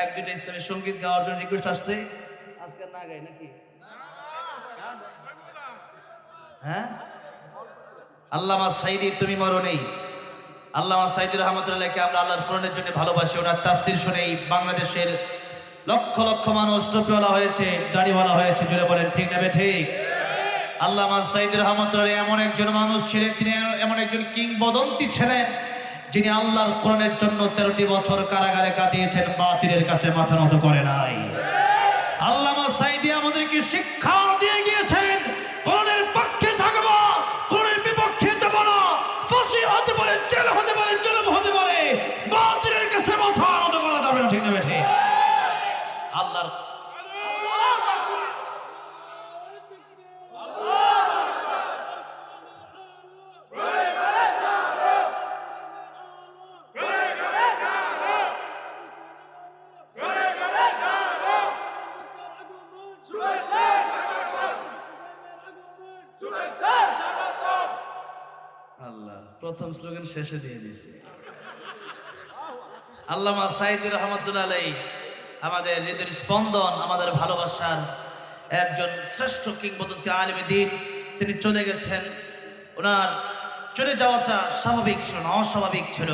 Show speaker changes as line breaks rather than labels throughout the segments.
এক, দুইটা ইসলামী সংগীত গাওয়ার জন্য রিকোয়েস্ট আসছে। আজকে না গাই নাকি? হ্যাঁ? আল্লামা সাইদি, তুমি মরো নেই। আল্লামা সাইদি রহমতুল্লাহকে আমরা আল্লাহর কোরআনের জন্য ভালোবাসি। ওনার তাফসির শুনে এই বাংলাদেশের লক্ষ লক্ষ মানুষ টুপিওয়ালা হয়েছে, দাড়িওয়ালা হয়েছে জুড়ে বলেন, ঠিক নেবে ঠিক? আল্লামা সাইদ রহমতুল্লাহ এমন একজন মানুষ ছিলেন, তিনি এমন একজন কিংবদন্তি ছিলেন যিনি আল্লাহর কোরআনের জন্য তেরোটি বছর কারাগারে কাটিয়েছেন, বাতিলের কাছে মাথা নত করে নাই। আল্লামা সাইদি আল্লাহ প্রথম স্লোগান শেষে দিয়ে দিছে আল্লামা সাইদুর রহমতুল্লাহ আলাই আমাদের হৃদয়ের স্পন্দন, আমাদের ভালোবাসার একজন শ্রেষ্ঠ কিংবদন্তি আলিমে দিন, তিনি চলে গেছেন। ওনার চলে যাওয়াটা স্বাভাবিক ছিল না, অস্বাভাবিক ছিল।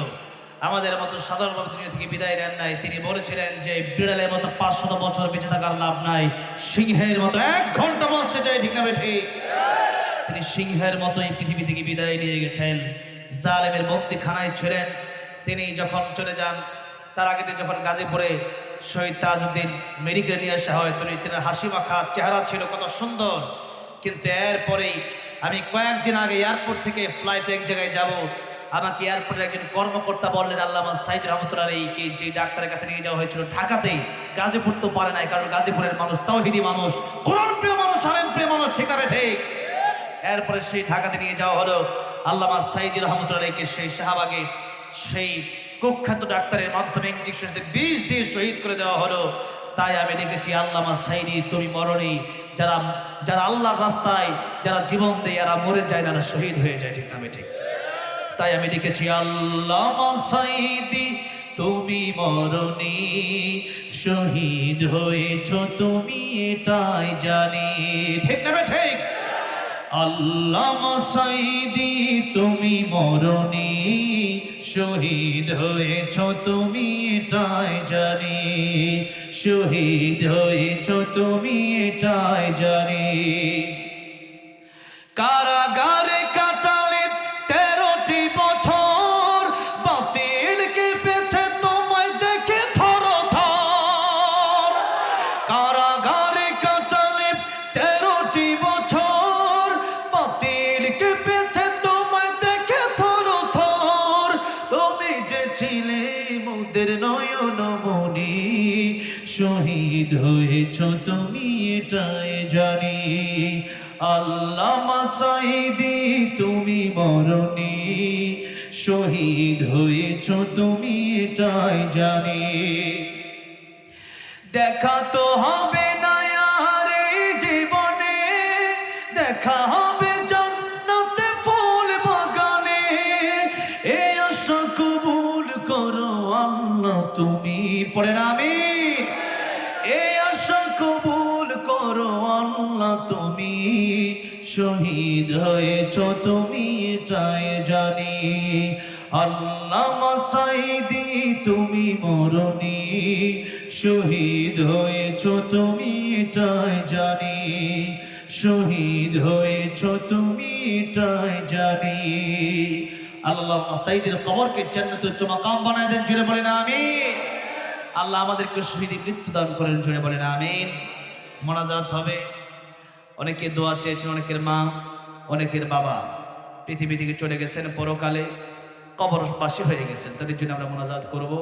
আমাদের মতো সাধারণভাবে দুনিয়া থেকে বিদায় নেন নাই। তিনি বলেছিলেন যে, বিড়ালের মতো পাঁচশত বছর বেঁচে থাকার লাভ নাই, সিংহের মতো এক ঘণ্টা বসতে চাই, ঠিক না ঠিক? তিনি সিংহের মতো এই পৃথিবী থেকে বিদায় নিয়ে গেছেন। জালেমের মন্দিখানায় ছিলেন। তিনি যখন চলে যান, তার আগে যখন গাজীপুরে শহীদ তাজউদ্দিন মেডিকেলে নিয়ে আসা হয় তিনি তিনি হাসি মাখা চেহারা ছিল কত সুন্দর। কিন্তু এরপরেই আমি কয়েকদিন আগে এয়ারপোর্ট থেকে ফ্লাইটে এক জায়গায় যাব। আমাকে এয়ারপোর্টের একজন কর্মকর্তা বললেন, আল্লামা সাইদ রহমতুল্লাহ কি যে ডাক্তারের কাছে নিয়ে যাওয়া হয়েছিল ঢাকাতেই গাজীপুর তো পারে নাই, কারণ গাজীপুরের মানুষ তাওহিদি মানুষ কোরআন প্রিয় মানুষ আলেম প্রিয় মানুষ, ঠিক আছে ঠিক? এরপরে সেই ঢাকাতে নিয়ে যাওয়া হলো আল্লামা সাইদি রহমতুল্লাহকে সেই শাহবাগে সেই কুখ্যাত ডাক্তারের মাধ্যমে ইঞ্জেকশন বিষ দিয়ে শহীদ করে দেওয়া হলো। তাই আমি লিখেছি আল্লামা সাইদি, তুমি মরণী যারা যারা আল্লাহর রাস্তায় যারা জীবন দেয়, এরা মরে যায় না শহীদ হয়ে যায়, ঠিক না, আমি ঠিক। তাই আমি লিখেছি আল্লামা সাইদি, তুমি মরণী শহীদ হয়েছ, তুমি এটাই জানি। ঠিক না ঠিক? আল্লামা সাইদি, তুমি মরণী শহীদ হয়েছ, তুমি এটাই জানি। শহীদ হয়েছ, তুমি এটাই জানি। কারাগারে কাটালে তেরোটি বছর দেখে থর কারাগারে কাটালে তেরোটি বছর মুদের নয়ন মনি, শহীদ হয়েছ তুমি এটাই জানি। আল্লামা সাইদি তুমি মরণী, শহীদ হয়েছ তুমি এটাই জানি। দেখা তো হবে না এই জীবনে, দেখা হবে পড়ে না আমি এই আশা কবুল করো আল্লাহ, তুমি শহীদ হয়েছ, তুমি এটাই জানি। আল্লাহ সাইদি তুমি মরণী, শহীদ হয়েছ, তুমি এটাই জানি। শহীদ হয়েছ, তুমি এটাই জানি। আল্লাহ সাইদের কবরকে জান্নাতুল মাকাম বানায় দেন জুড়ে বলেন, আমিন। আল্লাহ আমাদেরকে শহীদ মৃত্যু দান করেন জুড়ে বলেন, আমিন। মোনাজাত হবে। অনেকে দোয়া চেয়েছেন, অনেকের মা, অনেকের বাবা পৃথিবী থেকে চলে গেছেন, পরকালে কবর পাশে হয়ে গেছেন। তাদের জন্য আমরা মোনাজাত করব।